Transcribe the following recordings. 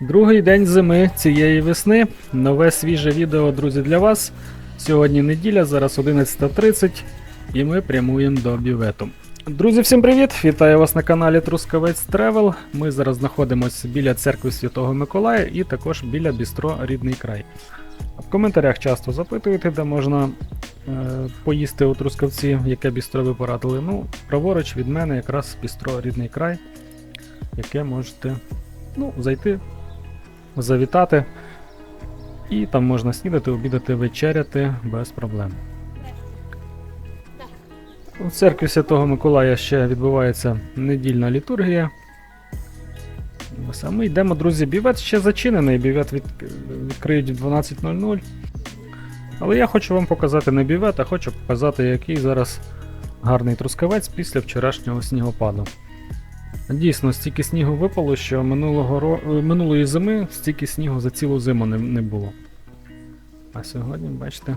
Другий день зими цієї весни. Нове свіже відео, друзі, для вас. Сьогодні неділя, зараз 11.30 і ми прямуємо до бювету. Друзі, всім привіт! Вітаю вас на каналі Трускавець Тревел. Ми зараз знаходимося біля церкви Святого Миколая і також біля бістро Рідний край. В коментарях часто запитуєте, де можна е, поїсти у Трускавці, яке бістро ви порадили. Ну, праворуч від мене якраз бістро Рідний край, яке можете ну, зайти, завітати. І там можна снідати, обідати, вечеряти без проблем. У церкві Святого Миколая ще відбувається недільна літургія. Ось, ми йдемо, друзі, бівет ще зачинений, бівет від... відкриють в 12.00. Але я хочу вам показати не бівет, а хочу показати, який зараз гарний трускавець після вчорашнього снігопаду. Дійсно, стільки снігу випало, що минулого ро... е, минулої зими стільки снігу за цілу зиму не, не було. А сьогодні, бачите.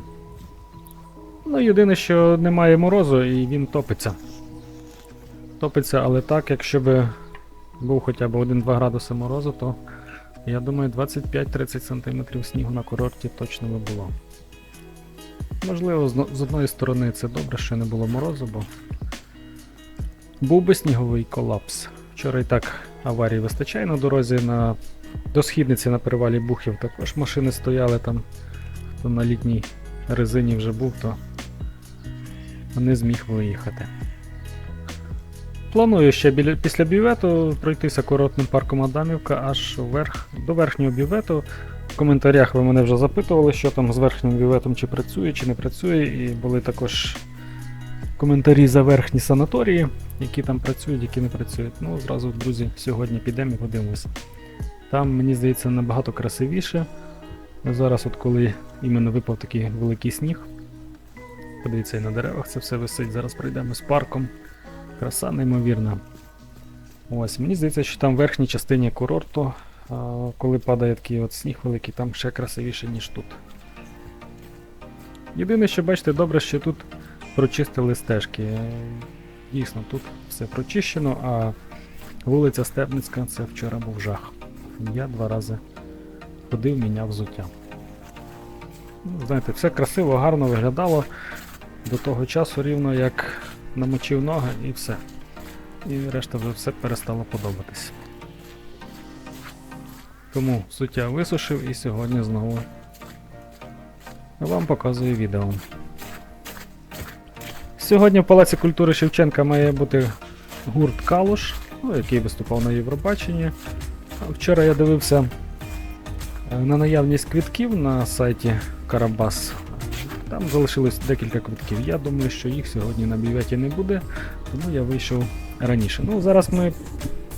Ну, єдине, що немає морозу і він топиться. Топиться, але так, якщо б був хоча б 1-2 градуси морозу, то я думаю 25-30 см снігу на курорті точно би було. Можливо, з, з одної сторони це добре, що не було морозу, бо був би сніговий колапс. Вчора і так аварій вистачає на дорозі на до східниці на перевалі Бухів також машини стояли там. Хто на літній резині вже був, то не зміг виїхати. Планую ще біля, після бювету пройтися курортним парком Адамівка аж вверх, до верхнього бювету. В коментарях ви мене вже запитували, що там з верхнім бюветом, чи працює, чи не працює, і були також коментарі за верхні санаторії, які там працюють, які не працюють. Ну, зразу, друзі, сьогодні підемо і подивимося. Там, мені здається, набагато красивіше. Зараз, от коли іменно випав такий великий сніг. Подивіться, і на деревах це все висить. Зараз пройдемо з парком. Краса неймовірна. Ось, мені здається, що там в верхній частині курорту, коли падає такий от сніг великий, там ще красивіше, ніж тут. Єдине, що бачите, добре, що тут прочистили стежки. Дійсно, тут все прочищено, а вулиця Стебницька це вчора був жах. Я два рази ходив, міняв взуття. Ну, знаєте, все красиво, гарно виглядало до того часу, рівно як намочив ноги і все. І решта вже все перестало подобатись. Тому взуття висушив і сьогодні знову вам показую відео. Сьогодні в Палаці культури Шевченка має бути гурт Калуш, ну, який виступав на Євробаченні. Вчора я дивився е, на наявність квитків на сайті Карабас. Там залишилось декілька квитків. Я думаю, що їх сьогодні на бюветі не буде, тому я вийшов раніше. Ну, зараз ми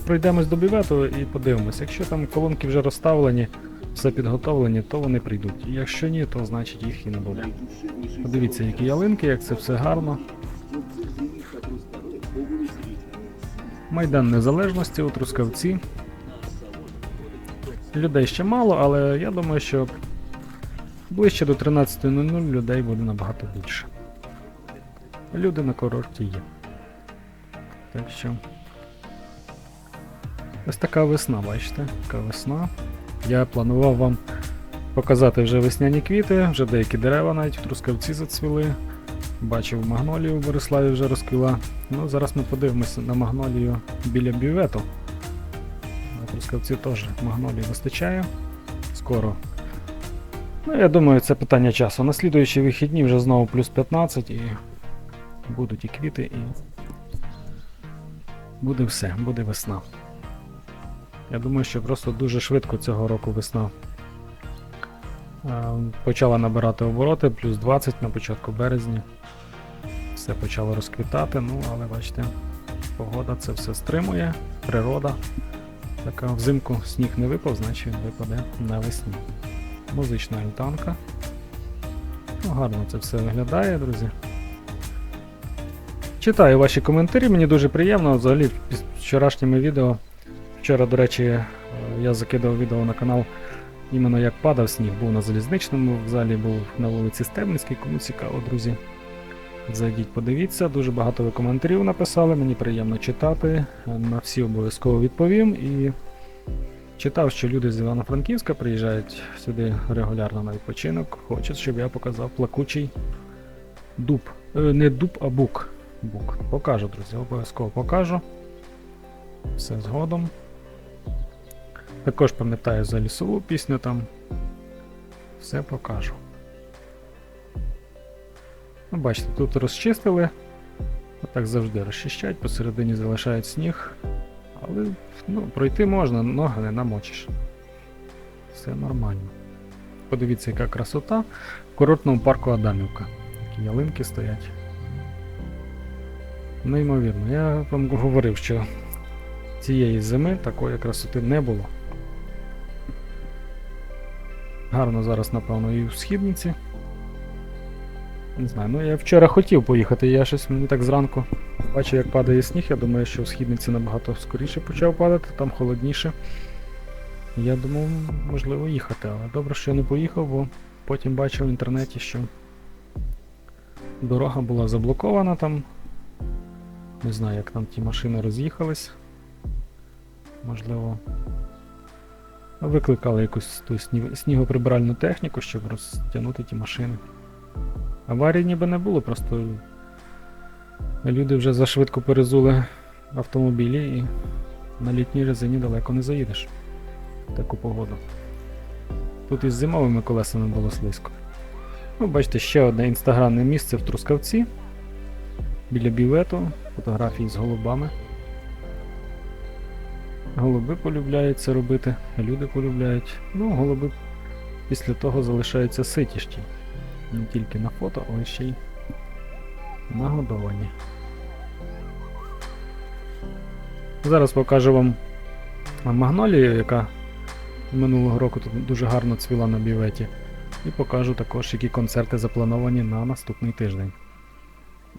пройдемось до бювету і подивимось. Якщо там колонки вже розставлені, все підготовлені, то вони прийдуть. Якщо ні, то значить їх і не буде. Подивіться, які ялинки, як це все гарно. Майдан Незалежності у Трускавці. Людей ще мало, але я думаю, що ближче до 13.00 людей буде набагато більше. Люди на курорті є. Так що. Ось така весна, бачите? Така весна. Я планував вам показати вже весняні квіти, вже деякі дерева навіть в Трускавці зацвіли. Бачив магнолію в Бориславі вже розквіла. Ну, зараз ми подивимося на магнолію біля бювету. На Трускавці теж магнолії вистачає. Скоро. Ну, я думаю, це питання часу. На слідуючі вихідні вже знову плюс 15 і будуть і квіти, і буде все, буде весна. Я думаю, що просто дуже швидко цього року весна е, почала набирати обороти, плюс 20 на початку березня. Все почало розквітати, ну але бачите, погода це все стримує, природа. Така взимку сніг не випав, значить він випаде навесні. Музична альтанка. Ну, гарно це все виглядає, друзі. Читаю ваші коментарі, мені дуже приємно. Взагалі, під вчорашніми відео. Вчора, до речі, е, я закидав відео на канал іменно як падав сніг. Був на залізничному вокзалі, був на вулиці Стебницькій. Кому цікаво, друзі. Зайдіть, подивіться, дуже багато ви коментарів написали, мені приємно читати. На всі обов'язково відповім і Читав, що люди з Івано-Франківська приїжджають сюди регулярно на відпочинок. Хочуть, щоб я показав плакучий дуб. Е, не дуб, а бук. бук. Покажу, друзі, обов'язково покажу. Все згодом. Також пам'ятаю за лісову пісню там. Все покажу. Ну, бачите, тут розчистили. Так завжди розчищають, посередині залишають сніг. Але ну, пройти можна, ноги не намочиш. Все нормально. Подивіться, яка красота в курортному парку Адамівка. Такі ялинки стоять. Неймовірно, я вам говорив, що цієї зими такої красоти не було. Гарно зараз, напевно, і в східниці. Не знаю, ну я вчора хотів поїхати, я щось мені так зранку бачив, як падає сніг. Я думаю, що в східниці набагато скоріше почав падати, там холодніше. Я думав, можливо, їхати, але добре, що я не поїхав, бо потім бачив в інтернеті, що дорога була заблокована там. Не знаю, як там ті машини роз'їхались. Можливо. Викликали якусь ту снігоприбиральну техніку, щоб розтягнути ті машини. Аварії ніби не було, просто люди вже зашвидко перезули автомобілі і на літній резині далеко не заїдеш в таку погоду. Тут із зимовими колесами було слизько. Ну, бачите, ще одне інстаграмне місце в Трускавці. Біля бівету, фотографії з голубами. Голуби полюбляють це робити, люди полюбляють. Ну, голуби після того залишаються ситішті. Не тільки на фото, але ще й нагодовані. Зараз покажу вам магнолію, яка минулого року тут дуже гарно цвіла на біветі. І покажу також, які концерти заплановані на наступний тиждень.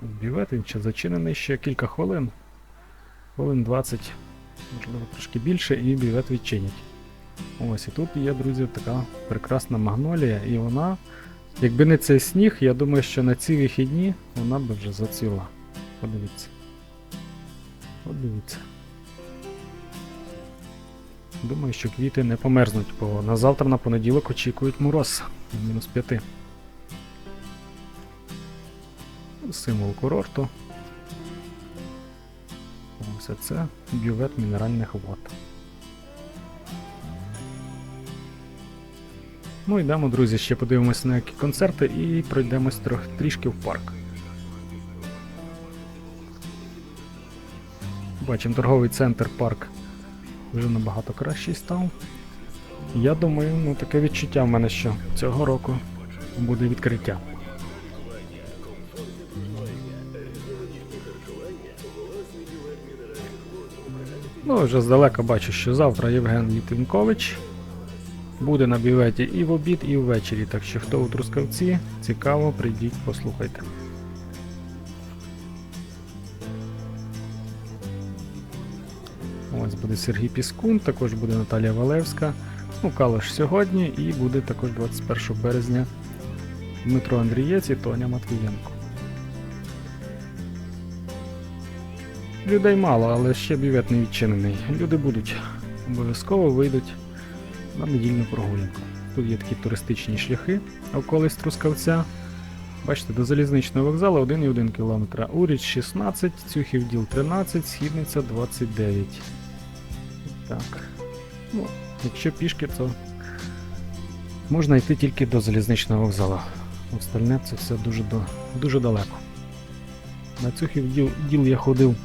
Бівет він ще зачинений ще кілька хвилин. Хвилин 20, можливо, трошки більше, і бівет відчинять. Ось і тут є, друзі, така прекрасна магнолія, і вона, якби не цей сніг, я думаю, що на ці вихідні вона би вже зацвіла. Подивіться. Подивіться. Думаю, що квіти не померзнуть, бо на завтра на понеділок очікують мороз мінус 5. Символ курорту. Ось це бювет мінеральних вод. Ну йдемо, друзі, ще подивимося на які концерти і пройдемось трох, трішки в парк. Бачимо торговий центр парк вже набагато кращий став. Я думаю, ну таке відчуття в мене, що цього року буде відкриття. Ну, вже здалека бачу, що завтра Євген Літвінкович буде на біветі і в обід, і ввечері. Так що хто у Трускавці, цікаво, прийдіть, послухайте. Ось буде Сергій Піскун, також буде Наталія Валевська. Ну, Калаш сьогодні і буде також 21 березня Дмитро Андрієць і Тоня Матвієнко. Людей мало, але ще бівет не відчинений. Люди будуть. Обов'язково вийдуть на недільну прогулянку. Тут є такі туристичні шляхи околиць Трускавця. Бачите, до залізничного вокзалу 1,1 км. Уріч 16, Цюхів діл 13, Східниця 29. Так. Ну, якщо пішки, то можна йти тільки до залізничного вокзалу. Остальне це все дуже дуже далеко. На Цюхів діл, діл я ходив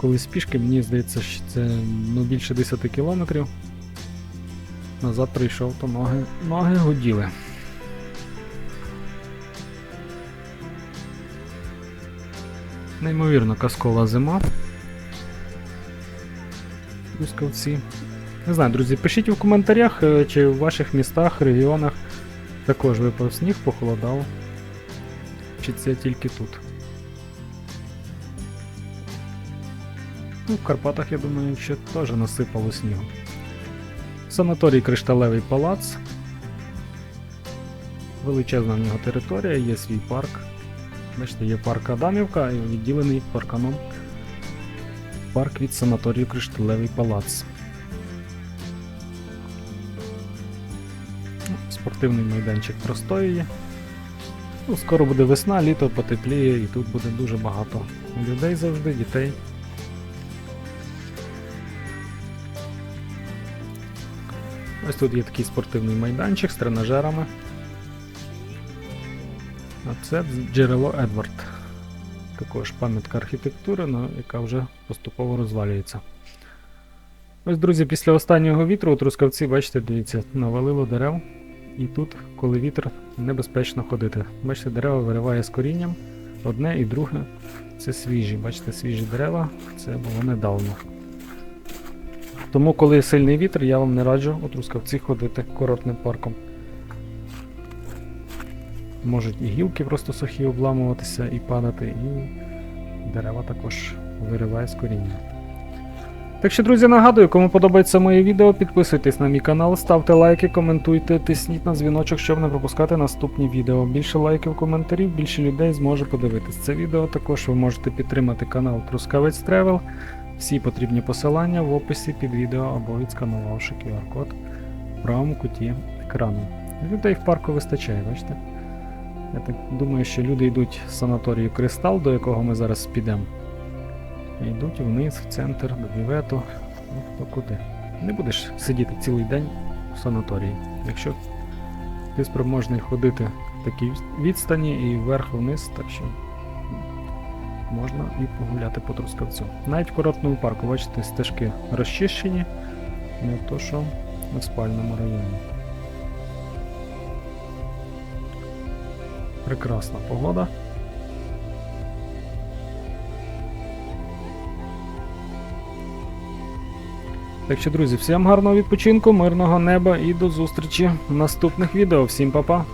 колись пішки, мені здається, що це ну, більше 10 кілометрів. Назад прийшов, то ноги, ноги гуділи. Неймовірно казкова зима. Трускавці. Не знаю, друзі, пишіть у коментарях, е, чи в ваших містах, регіонах також випав сніг, похолодав. Чи це тільки тут. Ну, в Карпатах, я думаю, ще теж насипало снігу. Санаторій Кришталевий палац. Величезна в нього територія, є свій парк. Бачите, є парк Адамівка і відділений парканом парк від санаторію Кришталевий палац. Спортивний майданчик простоює. Ну, скоро буде весна, літо потепліє, і тут буде дуже багато людей завжди, дітей. Ось тут є такий спортивний майданчик з тренажерами. А це джерело Едвард. Також пам'ятка архітектури, ну, яка вже поступово розвалюється. Ось, друзі, після останнього вітру у Трускавці, бачите, дивіться, навалило дерев. І тут, коли вітер, небезпечно ходити. Бачите, дерева вириває з корінням. Одне і друге це свіжі. Бачите, свіжі дерева, це було недавно. Тому, коли сильний вітер, я вам не раджу у Трускавці ходити курортним парком. Можуть і гілки просто сухі обламуватися і падати, і дерева також вириває з коріння. Так що, друзі, нагадую, кому подобається моє відео, підписуйтесь на мій канал, ставте лайки, коментуйте, тисніть на дзвіночок, щоб не пропускати наступні відео. Більше лайків, коментарів, більше людей зможе подивитись це відео. Також ви можете підтримати канал Трускавець Тревел. Всі потрібні посилання в описі під відео або відсканувавши QR-код в правому куті екрану. Людей в парку вистачає, бачите? Я так думаю, що люди йдуть з санаторію Кристал, до якого ми зараз підемо. Йдуть вниз, в центр, до бівету, ну хто куди. Не будеш сидіти цілий день в санаторії. Якщо ти спроможний ходити в такій відстані і вверх-вниз, так що можна і погуляти по Трускавцю. Навіть в курортному парку, бачите, стежки розчищені, не то що в спальному районі. Прекрасна погода. Так що, друзі, всім гарного відпочинку, мирного неба і до зустрічі в наступних відео. Всім па-па!